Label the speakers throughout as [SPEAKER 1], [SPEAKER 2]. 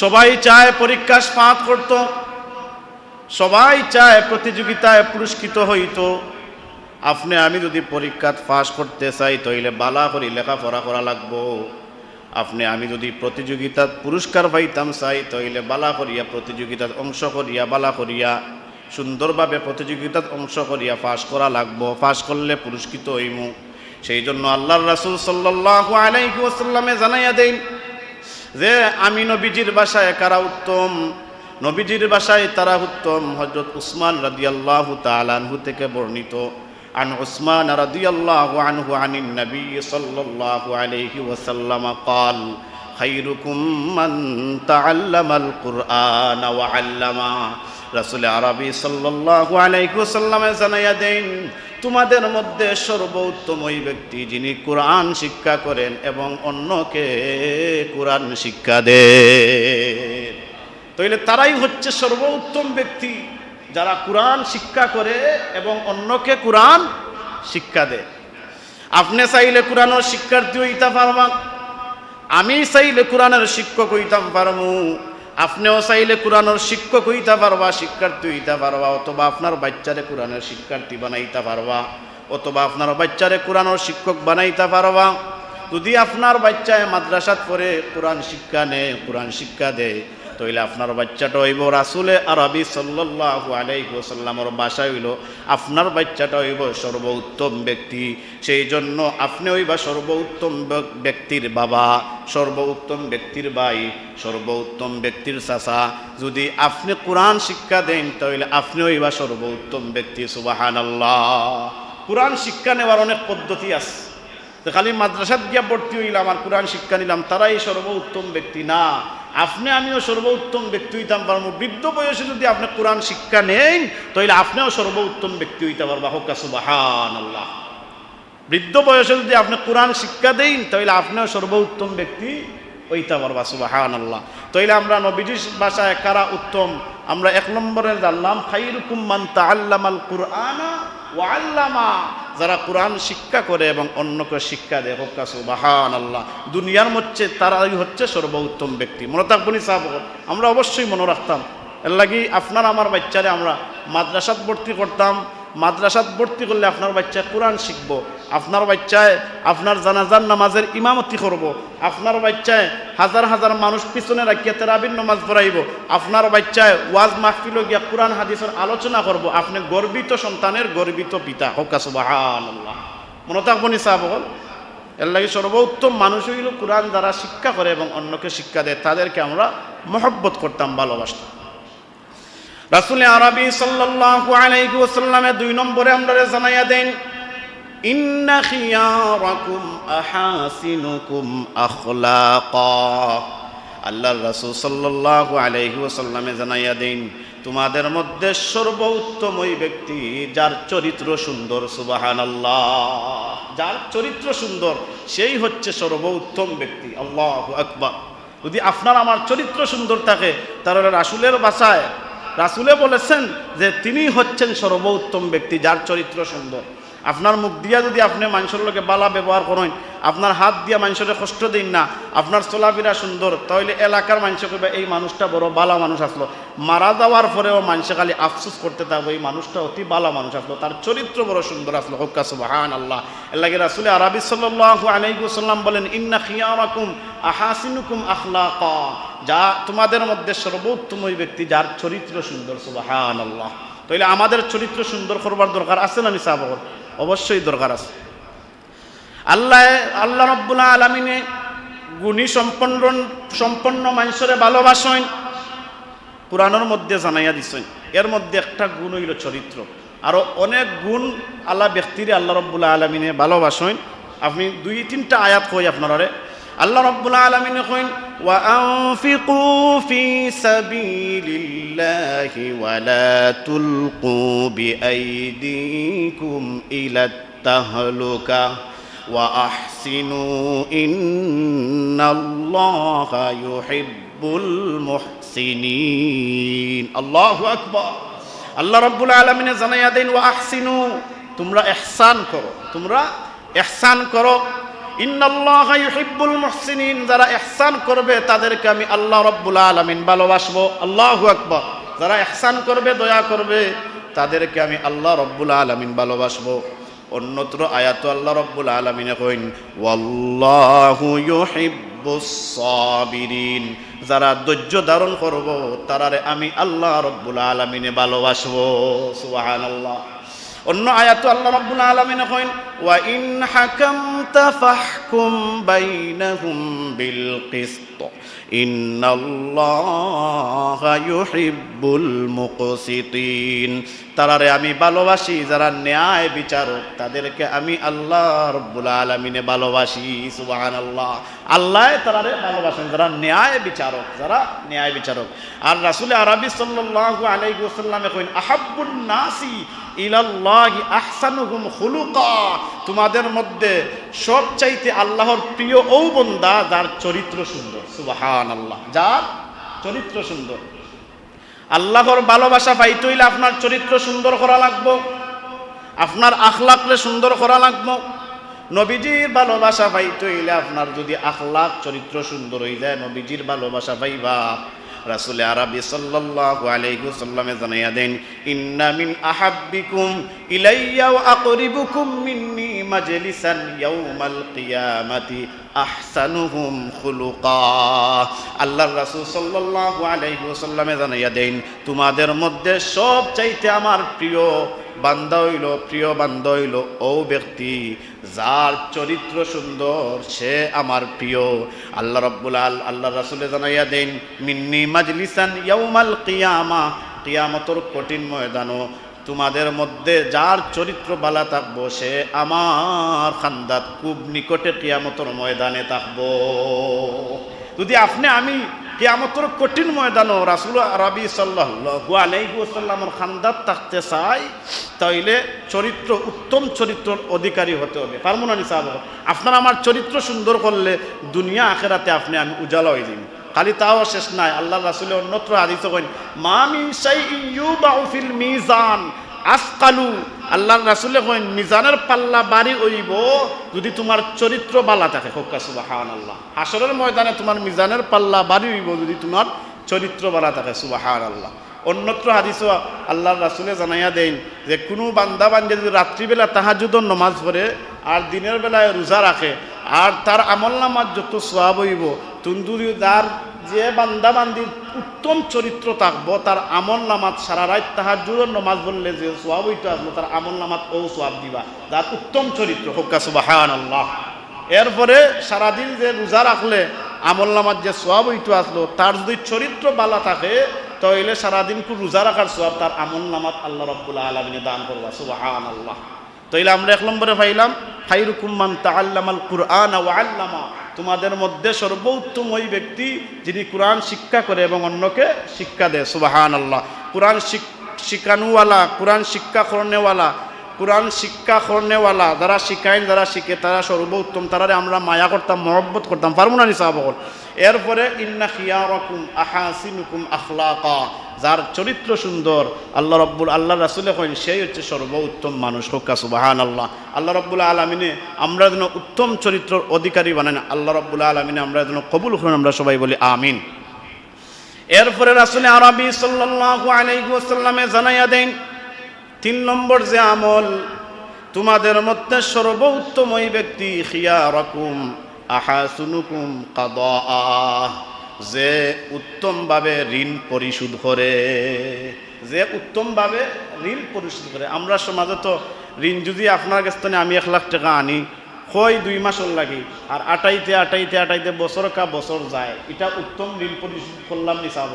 [SPEAKER 1] সবাই চায় পরীক্ষা স্পাত করত সবাই চায় প্রতিযোগিতায় পুরস্কৃত হইত আপনি আমি যদি পরীক্ষাত পাস করতে চাই তইলে বালা করি লেখাপড়া করা লাগবো আপনি আমি যদি প্রতিযোগিতাত পুরস্কার পাইতাম চাই তইলে বালা করিয়া প্রতিযোগিতাত অংশ করিয়া বালা করিয়া সুন্দরভাবে প্রতিযোগিতাত অংশ করিয়া পাস করা লাগবো পাস করলে পুরস্কৃত হইমু সেই জন্য আল্লাহর রাসুল সাল্লাহ আলাইকুয়াসাল্লামে জানাইয়া দেয় যে আমি নবীজির বাসায় কারা উত্তম নবীজির বাসায় তারা উত্তম হজরত উসমান রাদিয়াল্লাহ তালানহু থেকে বর্ণিত عن عثمان رضي الله عنه عن النبي صلى الله عليه وسلم قال خيركم من تعلم القرآن وعلمه রাসুল আরবি সাল্লু আলাইকুসাল্লামে জানাইয়া দেন তোমাদের মধ্যে সর্বোত্তম ওই ব্যক্তি যিনি কোরআন শিক্ষা করেন এবং অন্যকে কোরআন শিক্ষা দে তাইলে তারাই হচ্ছে সর্বোত্তম ব্যক্তি যারা কোরআন শিক্ষা করে এবং অন্যকে কোরআন শিক্ষা দে আপনি চাইলে কোরআন শিক্ষার্থী হইতে পারবা আমি চাইলে কোরআনের শিক্ষক হইতাম পারমু আপনিও চাইলে কোরআনের শিক্ষক হইতে পারবা শিক্ষার্থী হইতে পারবা অথবা আপনার বাচ্চারে কোরআনের শিক্ষার্থী বানাইতে পারবা অথবা আপনার বাচ্চারে কোরআনের শিক্ষক বানাইতে পারবা যদি আপনার বাচ্চায় মাদ্রাসাত পরে কোরআন শিক্ষা নেয় কোরআন শিক্ষা দেয় তইলে আপনার বাচ্চাটা হইব রাসুলে আরবি সাল্লাহ আলাইসাল্লামর বাসা হইল আপনার বাচ্চাটা হইব সর্বোত্তম ব্যক্তি সেই জন্য আপনি হইবা সর্বোত্তম ব্যক্তির বাবা সর্বোত্তম ব্যক্তির ভাই সর্বোত্তম ব্যক্তির চাচা যদি আপনি কোরআন শিক্ষা দেন তাহলে আপনি হইবা সর্বোত্তম ব্যক্তি সুবাহান আল্লাহ কোরআন শিক্ষা নেওয়ার অনেক পদ্ধতি আছে তো খালি মাদ্রাসাত গিয়া ভর্তি হইলাম আর কোরআন শিক্ষা নিলাম তারাই সর্বোত্তম ব্যক্তি না আপনি আমিও সর্বোত্তম ব্যক্তি হইতাম পারবো বৃদ্ধ বয়সে যদি আপনি কোরআন শিক্ষা নেন তাহলে আপনিও সর্বোত্তম ব্যক্তি হইতে পারবা হকা সুবাহান আল্লাহ বৃদ্ধ বয়সে যদি আপনি কোরআন শিক্ষা দেন তাহলে আপনিও সর্বোত্তম ব্যক্তি হইতে পারবা সুবাহান আল্লাহ তাহলে আমরা নবীজিস ভাষায় কারা উত্তম আমরা এক নম্বরে জানলাম খাইরুকুম মান তাআল্লামাল কুরআনা ও আল্লামা যারা কোরআন শিক্ষা করে এবং অন্যকে শিক্ষা দেয় হোক বাহান আল্লাহ দুনিয়ার মধ্যে তারাই হচ্ছে সর্বোত্তম ব্যক্তি মনে থাকবনি সাহাব আমরা অবশ্যই মনে রাখতাম এর লাগি আপনার আমার বাচ্চারে আমরা মাদ্রাসাত ভর্তি করতাম মাদ্রাসাত ভর্তি করলে আপনার বাচ্চায় কোরআন শিখব আপনার বাচ্চায় আপনার জানাজার নামাজের ইমামতি করব। আপনার বাচ্চায় হাজার হাজার মানুষ পিছনে রাখিয়া তেরাবির নামাজ পড়াইব আপনার বাচ্চায় ওয়াজ মাহফিল গিয়া কোরআন হাদিসের আলোচনা করব। আপনি গর্বিত সন্তানের গর্বিত পিতা হকাসবাহান মনে থাকবনি সাহাবল এর লাগে সর্বোত্তম মানুষ হইল কোরআন দ্বারা শিক্ষা করে এবং অন্যকে শিক্ষা দেয় তাদেরকে আমরা মহব্বত করতাম ভালোবাসতাম রাসুলে আরবি সাল্লাহ আলাইহি ওসাল্লামে দুই নম্বরে আমরা জানাইয়া দেন ইন্না খিয়ারাকুম আহাসিনুকুম আখলাকা আল্লাহর রাসূল সাল্লাল্লাহু আলাইহি ওয়াসাল্লামে জানাইয়া দেন তোমাদের মধ্যে সর্বোত্তম ওই ব্যক্তি যার চরিত্র সুন্দর সুবহানাল্লাহ যার চরিত্র সুন্দর সেই হচ্ছে সর্বোত্তম ব্যক্তি আল্লাহু আকবার যদি আপনার আমার চরিত্র সুন্দর থাকে তাহলে রাসূলের বাসায় রাসুলে বলেছেন যে তিনি হচ্ছেন সর্বোত্তম ব্যক্তি যার চরিত্র সুন্দর আপনার মুখ দিয়া যদি আপনি মানুষের লোকে বালা ব্যবহার করেন আপনার হাত দিয়া মানুষের কষ্ট দিন না আপনার চলাফেরা সুন্দর তাহলে এলাকার মানুষে কইবে এই মানুষটা বড় বালা মানুষ আসলো মারা যাওয়ার পরেও মানুষে খালি আফসুস করতে থাকবে এই মানুষটা অতি বালা মানুষ আসলো তার চরিত্র বড় সুন্দর আসলো হকা সুবাহান আল্লাহ আল্লাহ রাসুল আরবি সাল্লু আলাইকুসাল্লাম বলেন ইন্না খিয়ামাকুম আহাসিনুকুম আখলাকা যা তোমাদের মধ্যে সর্বোত্তম ওই ব্যক্তি যার চরিত্র সুন্দর সুবাহান আল্লাহ তাহলে আমাদের চরিত্র সুন্দর করবার দরকার আছে না নিসাবর অবশ্যই দরকার আছে আল্লাহ আল্লাহ রব্বুল্লাহ আলমিনে গুণী সম্পন্ন সম্পন্ন মানুষরে ভালোবাসেন কোরআনের মধ্যে জানাইয়া দিছেন এর মধ্যে একটা গুণ হইল চরিত্র আরও অনেক গুণ আল্লাহ ব্যক্তির আল্লাহ রব্বুল্লাহ আলমিনে ভালোবাসেন আপনি দুই তিনটা আয়াত কই আপনারা الله رب العالمين يقول وأنفقوا في سبيل الله ولا تلقوا بأيديكم إلى التهلكة وأحسنوا إن الله يحب المحسنين الله أكبر الله رب العالمين زنا يدين وأحسنوا تمرا إحسان كرو تمرا إحسان كرو ইন্নাল্লাহিবুল মুহসিনিন যারা এহসান করবে তাদেরকে আমি আল্লাহ রব্বুল আলমিন ভালোবাসবো আল্লাহ আকবর যারা এহসান করবে দয়া করবে তাদেরকে আমি আল্লাহ রব্বুল আলমিন ভালোবাসবো অন্যত্র আয়াত আল্লাহ রব্বুল আলমিনে কইন ওয়াল্লাহু ইউহিব্বুস সাবিরিন যারা ধৈর্য ধারণ করব তারারে আমি আল্লাহ রব্বুল আলমিনে ভালোবাসবো আল্লাহ অন্য আয়াত আল্লাহ রব্বুল আলমিনে কইন وإن حكمت فاحكم بينهم بالقسط إن الله يحب المقسطين তারারে আমি ভালোবাসি যারা ন্যায় বিচারক তাদেরকে আমি আল্লাহ রব্বুল আলমিনে ভালোবাসি সুবাহান আল্লাহ আল্লাহ তারারে ভালোবাসেন যারা ন্যায় বিচারক যারা ন্যায় বিচারক আর রাসুল আরবি সাল্লু আলাইকুসাল্লামে কইন আহাবুন্নাসি ইলাল্লাহি আহসানুহুম খুলুকা তোমাদের মধ্যে সবচাইতে আল্লাহর প্রিয় ও বন্দা যার চরিত্র সুন্দর সুবাহান আল্লাহ যার চরিত্র সুন্দর আল্লাহর ভালোবাসা পাইতে হইলে আপনার চরিত্র সুন্দর করা লাগবো আপনার আখলাকলে সুন্দর করা লাগবো নবীজির ভালোবাসা পাইতে হইলে আপনার যদি আখলাক চরিত্র সুন্দর হইলে নবীজির ভালোবাসা পাইবা রাসুলে আরবি সাল্লাল্লাহু আলাইহি সাল্লামে জানাইয়া দেন ইন্না মিন আহাব্বিকুম ইলাইয়া ওয়া আকরিবুকুম মিন্নি মাজলিসান ইয়াউমাল কিয়ামাতি আহসানুহুম খুলুকা আল্লাহর রাসূল সাল্লাল্লাহু আলাইহি ওয়াসাল্লামে জানাইয়া দেন তোমাদের মধ্যে সব চাইতে আমার প্রিয় বান্দা প্রিয় বান্দা ও ব্যক্তি যার চরিত্র সুন্দর সে আমার প্রিয় আল্লাহ রব্বুল আল আল্লাহ রাসুলে জানাইয়া দেন মিন্নি মাজলিসান ইয়াউমাল কিয়ামা কিয়ামতর কঠিন ময়দানো তোমাদের মধ্যে যার চরিত্র বালা থাকবো সে আমার খান্দাত খুব নিকটে কিয়ামতর ময়দানে থাকবো যদি আপনি আমি কেয়ামতর কঠিন ময়দানও রাসুল রাবি সাল্লাহু আলাইসাল্লামর খান্দাত থাকতে চাই তাইলে চরিত্র উত্তম চরিত্রর অধিকারী হতে হবে পারমন আলী সাহাব আপনার আমার চরিত্র সুন্দর করলে দুনিয়া আখেরাতে আপনি আমি উজালা হয়ে দিন খালি তাও শেষ নাই আল্লাহ রাসুলের অন্যত্র আদিত করেন মামি সাই ইউ বাউফিল মিজান আসকালু আল্লাহ রাসুলে কইন মিজানের পাল্লা বাড়ি হইব যদি তোমার চরিত্র বালা থাকে হোক্কা সুবাহান আল্লাহ আসরের ময়দানে তোমার মিজানের পাল্লা বাড়ি হইব যদি তোমার চরিত্র বালা থাকে সুবাহান আল্লাহ অন্যত্র হাদিসও আল্লাহ রাসুলে জানাইয়া দেন যে কোনো বান্দা বান্দে যদি রাত্রিবেলা তাহাজুদ নমাজ পড়ে আর দিনের বেলায় রোজা রাখে আর তার আমল নামাজ যত সোয়াব হইব তুন্দুরি তার যে বান্দা বান্দির উত্তম চরিত্র থাকবো তার আমল নামাত সারা রাত তাহার জুড়ন নমাজ বললে যে সোয়াব ওইটা আসবো তার আমল নামাত ও সোয়াব দিবা তার উত্তম চরিত্র হোক্কা সুবাহান আল্লাহ এরপরে সারাদিন যে রোজা রাখলে আমল নামাত যে সোয়াব ওইটু আসলো তার যদি চরিত্র বালা থাকে তাহলে সারাদিন খুব রোজা রাখার সোয়াব তার আমল নামাত আল্লাহ রব্বুল্লাহ আলমিনে দান করবা সুবাহ আল্লাহ তাইলে আমরা এক নম্বরে পাইলাম তা আল্লামাল কুরআন ও আল্লামা তোমাদের মধ্যে সর্বোত্তম ওই ব্যক্তি যিনি কোরআন শিক্ষা করে এবং অন্যকে শিক্ষা দেয় সুবাহান আল্লাহ কোরআন শিখানুওয়ালা কোরআন শিক্ষা করণেওয়ালা কোরআন শিক্ষা করণেওয়ালা যারা শিখাইন যারা শিখে তারা সর্বোত্তম তারা আমরা মায়া করতাম মহব্বত করতাম পারবো না এরপরে ইন্না খিয়া রকুম আহাসিনুকুম আখলাকা যার চরিত্র সুন্দর আল্লাহ রব্বুল আল্লাহ রাসুল হইন সেই হচ্ছে সর্বোত্তম মানুষ হোকা সুবাহান আল্লাহ আল্লাহ রব্বুল আলমিনে আমরা যেন উত্তম চরিত্রর অধিকারী বানান আল্লাহ রব্বুল আলমিনে আমরা যেন কবুল হন আমরা সবাই বলি আমিন এরপরে রাসুল আরবি সাল্লাহ আলাইসাল্লামে জানাইয়া দেন তিন নম্বর যে আমল তোমাদের মধ্যে সর্বোত্তম ওই ব্যক্তি হিয়া রকুম আহা সুনুকুম কাদা যে উত্তমভাবে ঋণ পরিশোধ করে যে উত্তমভাবে ঋণ পরিশোধ করে আমরা সমাজে তো ঋণ যদি আপনার কাছ থেকে আমি এক লাখ টাকা আনি হয় দুই মাসর লাগে আর আটাইতে আটাইতে আটাইতে বছর কা বছর যায় এটা উত্তম ঋণ পরিশোধ করলাম নিসাব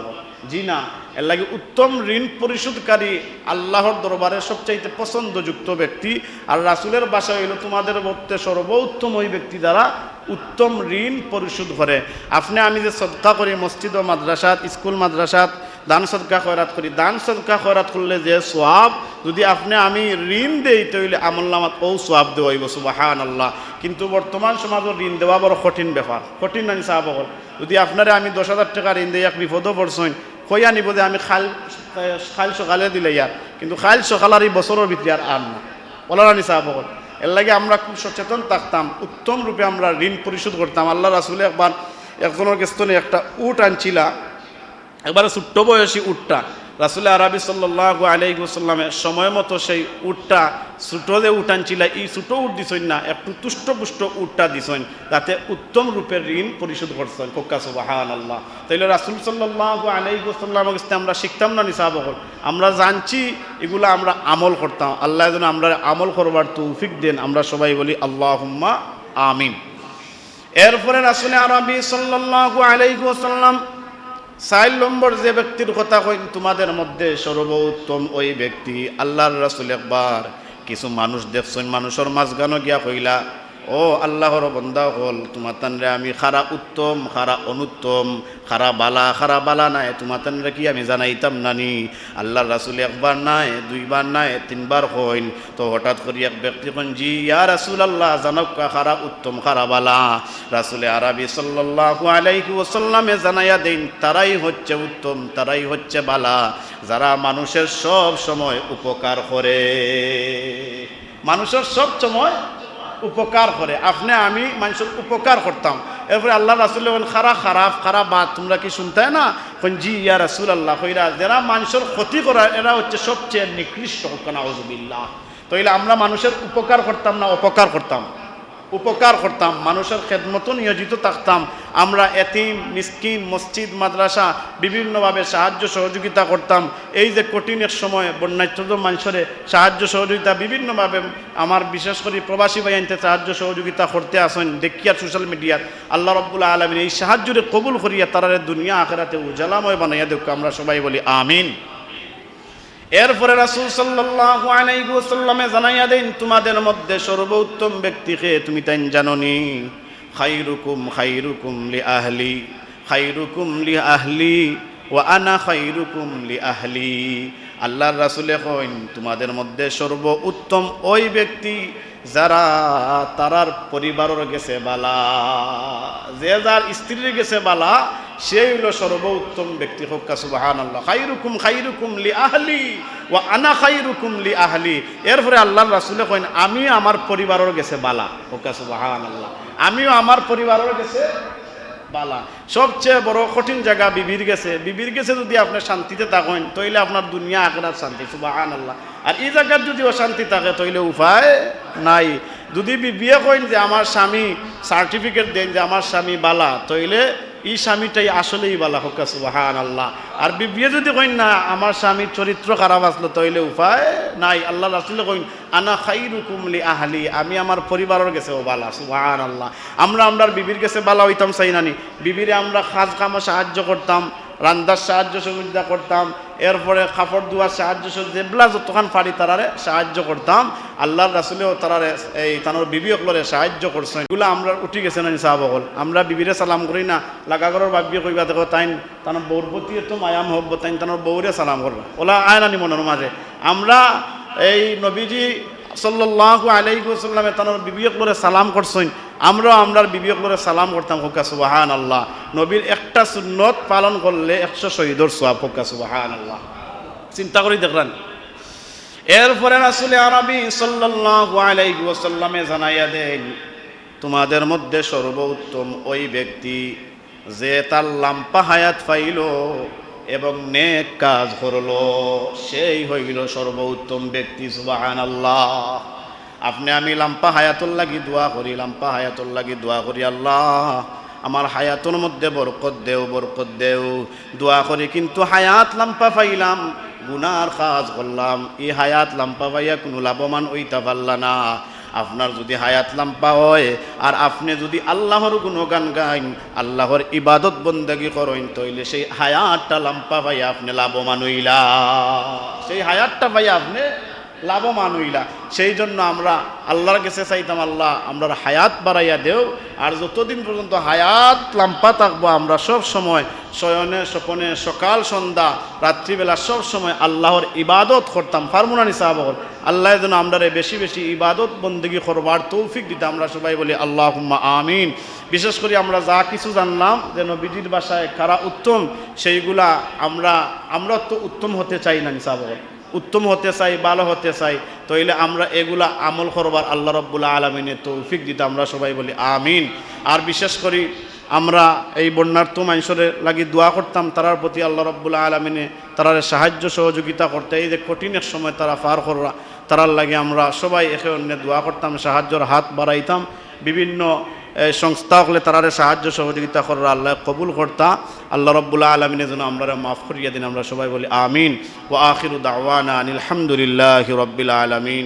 [SPEAKER 1] জি না এর লাগে উত্তম ঋণ পরিশোধকারী আল্লাহর দরবারে সবচাইতে পছন্দযুক্ত ব্যক্তি আর রাসুলের বাসা হইল তোমাদের মধ্যে সর্বোত্তম ওই ব্যক্তি দ্বারা উত্তম ঋণ পরিশোধ করে আপনি আমি যে শ্রদ্ধা করি মসজিদ ও মাদ্রাসাত স্কুল মাদ্রাসাত দান সদকা খয়রাত করি দান সদকা খয়রাত করলে যে সোয়াব যদি আপনি আমি ঋণ দেই তাহলে নামাত ও সোয়াব দেওয়া হইব সুবাহান আল্লাহ কিন্তু বর্তমান সমাজের ঋণ দেওয়া বড় কঠিন ব্যাপার কঠিন নানি মানে সাহাবল যদি আপনারে আমি দশ হাজার টাকা ঋণ দেই এক বিপদও পড়ছেন কই আনিব যে আমি খাল খাল সকালে দিলে ইয়ার কিন্তু খাল সকাল আর এই বছরের ভিতরে আর আন না বলার আনি সাহাবল এর লাগে আমরা খুব সচেতন থাকতাম উত্তম রূপে আমরা ঋণ পরিশোধ করতাম আল্লাহ রাসুলে একবার একজনের গেস্তনে একটা উট আনছিলা একবারে ছোট্ট বয়সী উঠটা রাসুল্লাহ আরবি সাল্লাহ আলাইসাল্লামের সময় মতো সেই উঠটা ছোটো যে উঠান আনছিল এই ছোটো উঠ দিছইন না একটু পুষ্ট উঠটা দিছইন যাতে উত্তম রূপের ঋণ পরিশোধ করছেন কোকা সুবাহান আল্লাহ তাইলে রাসুল সাল্লাহ আলাইসাল্লাম কাছে আমরা শিখতাম না নিসাব আমরা জানছি এগুলো আমরা আমল করতাম আল্লাহ যেন আমরা আমল করবার তৌফিক দেন আমরা সবাই বলি আল্লাহ আমিন এরপরে রাসুল আরবি সাল্লাহ আলাইসাল্লাম চার নম্বর যে ব্যক্তির কথা কই তোমাদের মধ্যে সর্বোত্তম ওই ব্যক্তি আল্লাহর রাসুল একবার কিছু মানুষ দেখছেন মানুষের মাঝগানো গিয়া কইলা ও আল্লাহর বন্দা হল তোমার তানরে আমি খারা উত্তম খারা অনুত্তম খারা বালা খারা বালা নাই তোমার তানরে কি আমি জানাইতাম নানি আল্লাহ রাসুল একবার নাই দুইবার নাই তিনবার হইন তো হঠাৎ করি এক ব্যক্তি কন জি ইয়া রাসুল আল্লাহ জানক খারা উত্তম খারা বালা রাসুলে আরবি সাল্লাহ আলাইহি ওসাল্লামে জানাইয়া দিন তারাই হচ্ছে উত্তম তারাই হচ্ছে বালা যারা মানুষের সব সময় উপকার করে মানুষের সব সময় উপকার করে আপনি আমি মানুষের উপকার করতাম এরপরে আল্লাহ রাসুল খারা খারাপ খারাপ বা তোমরা কি শুনতে না কোন জি ইয়া রাসুল আল্লাহ কইরা যারা মানুষের ক্ষতি করার এরা হচ্ছে সবচেয়ে নিকৃষ্ট হকনা হজবিল্লাহ তাইলে আমরা মানুষের উপকার করতাম না অপকার করতাম উপকার করতাম মানুষের খেদমতো নিয়োজিত থাকতাম আমরা এতিম মিসকিন মসজিদ মাদ্রাসা বিভিন্নভাবে সাহায্য সহযোগিতা করতাম এই যে কঠিনের সময় বন্যাচ্ছদ মানুষরে সাহায্য সহযোগিতা বিভিন্নভাবে আমার বিশেষ করে প্রবাসী বাহিনীতে সাহায্য সহযোগিতা করতে আসেন দেখিয়া সোশ্যাল মিডিয়ার আল্লাহ রবুল্লা আলমিন এই সাহায্যের কবুল করিয়া তারা দুনিয়া আখেরাতে উজালাময় বানাইয়া দেখো আমরা সবাই বলি আমিন এরপরে রাসুল সাল্লাল্লাহু আলাইহি ওয়াসাল্লামে জানাইয়া দেন তোমাদের মধ্যে সর্বোত্তম ব্যক্তিকে তুমি তাই জাননি খাইরুকুম খাইরুকুম লি আহলি খাইরুকুম লি আহলি ও আনা খাইরুকুম লি আহলি আল্লাহর রাসুলে কইন তোমাদের মধ্যে সর্ব উত্তম ওই ব্যক্তি যারা তারার পরিবারের গেছে বালা যে যার স্ত্রীর গেছে বালা সেই হলো সর্বোত্তম ব্যক্তি হোক কাসুবাহান আল্লাহ খাইরুকুম খাইরুকুম লি আহলি ও আনা খাইরুকুম লি আহলি এরপরে আল্লাহ রাসুলে কইন আমিও আমার পরিবারের গেছে বালা হোক কাসুবাহান আল্লাহ আমিও আমার পরিবারের গেছে বালা সবচেয়ে বড় কঠিন জায়গা বিবির গেছে বিবির গেছে যদি আপনি শান্তিতে থাকেন তইলে আপনার দুনিয়া আগ্রার শান্তি সুবাহান আল্লাহ আর এই জায়গার যদি অশান্তি থাকে তইলে উপায় নাই যদি বিবিয়ে কইন যে আমার স্বামী সার্টিফিকেট দেন যে আমার স্বামী বালা তইলে এই স্বামীটাই আসলেই বালা হোক সুবাহান আল্লাহ আর বিবিয়ে যদি কইন না আমার স্বামীর চরিত্র খারাপ আসলো তইলে উপায় নাই আল্লাহ আসলে কইন আনা খাই রুকুমলি আহলি আমি আমার পরিবারের গেছে ও বালা সুবাহান আল্লাহ আমরা আমরা বিবির গেছে বালা হইতাম সাইনানি বিবিরে আমরা খাজ কামা সাহায্য করতাম রান্দার সাহায্য সহযোগিতা করতাম এরপরে খাফড় দুয়ার সাহায্য যেবলা যতক্ষণ পারি তারারে সাহায্য করতাম আল্লাহর রাসুলেও তারারে এই তানোর বিবি অকলরে সাহায্য করছেন এগুলো আমরা উঠি গেছে না সাহাব অকল আমরা বিবিরে সালাম করি না লাগাগরের বাবিয়ে কইবা দেখো তাইন তানোর বৌর প্রতি তো মায়াম হব তাইন তানোর বৌরে সালাম করবে ওলা আয়নানি মনের মাঝে আমরা এই নবীজি সাল্লাহ আলাইকুসাল্লামে তানোর বিবি অকলরে সালাম করছেন আমরা বিবি বিবেক করে সালাম করতাম হোকা সুবাহান আল্লাহ নবীর একটা সুন্নত পালন করলে একশো শহীদর সোয়াব হোকা সুবাহান আল্লাহ চিন্তা করি দেখলেন এরপরে আসলে আরবি সাল্লাহ জানাইয়া দেন তোমাদের মধ্যে সর্বোত্তম ওই ব্যক্তি যে তার লাম্পা হায়াত পাইল এবং নেক কাজ করল সেই হইল সর্বোত্তম ব্যক্তি সুবাহান আল্লাহ আপনি আমি লাম্পা হায়াতুল লাগি দোয়া করি লাম্পা হায়াতুল লাগি দোয়া করি আল্লাহ আমার হায়াতুর মধ্যে বরকত দেও বরকত দেও দোয়া করি কিন্তু হায়াত লাম্পা পাইলাম গুনার কাজ করলাম এই হায়াত লাম্পা পাইয়া কোনো লাভবান ওইতা পারলা না আপনার যদি হায়াত লাম্পা হয় আর আপনি যদি আল্লাহর গুণগান গাইন আল্লাহর ইবাদত বন্দাগি করেন তইলে সেই হায়াতটা লাম্পা পাইয়া আপনি লাভবান হইলা সেই হায়াতটা পাইয়া আপনি লাভবান হইলা সেই জন্য আমরা আল্লাহর কাছে চাইতাম আল্লাহ আমরা হায়াত বাড়াইয়া দেও আর যতদিন পর্যন্ত হায়াত লাম্পা থাকবো আমরা সব সময় শয়নে স্বপনে সকাল সন্ধ্যা রাত্রিবেলা সব সময় আল্লাহর ইবাদত করতাম ফার্মুনানি সাহাবর আল্লাহ যেন আমরা বেশি বেশি ইবাদত বন্দীগী করবার তৌফিক দিতে আমরা সবাই বলি আল্লাহ আমিন বিশেষ করে আমরা যা কিছু জানলাম যেন নবীজির বাসায় কারা উত্তম সেইগুলা আমরা আমরা তো উত্তম হতে চাই না নিসাবর উত্তম হতে চাই ভালো হতে চাই তাইলে আমরা এগুলা আমল করবার আল্লাহ রব্বুল্লা আলমিনে তৌফিক দিতে আমরা সবাই বলি আমিন আর বিশেষ করি আমরা এই বন্যার্থ মানুষের লাগি দোয়া করতাম তারার প্রতি আল্লাহ রব্বুল্লা আলমিনে তারার সাহায্য সহযোগিতা করতে এই যে কঠিন এক সময় তারা পার করা তারার লাগে আমরা সবাই একে অন্যের দোয়া করতাম সাহায্যর হাত বাড়াইতাম বিভিন্ন সংস্থা হলে তারা সাহায্য সহযোগিতা করার আল্লাহ কবুল কর্তা আল্লাহ রব্বুল্লাহ আলমিনের জন্য আমরা মাফ করিয়া দিন আমরা সবাই বলি আমিন ও আখির দাওয়ানা আনিল আলহামদুলিল্লাহ আলমিন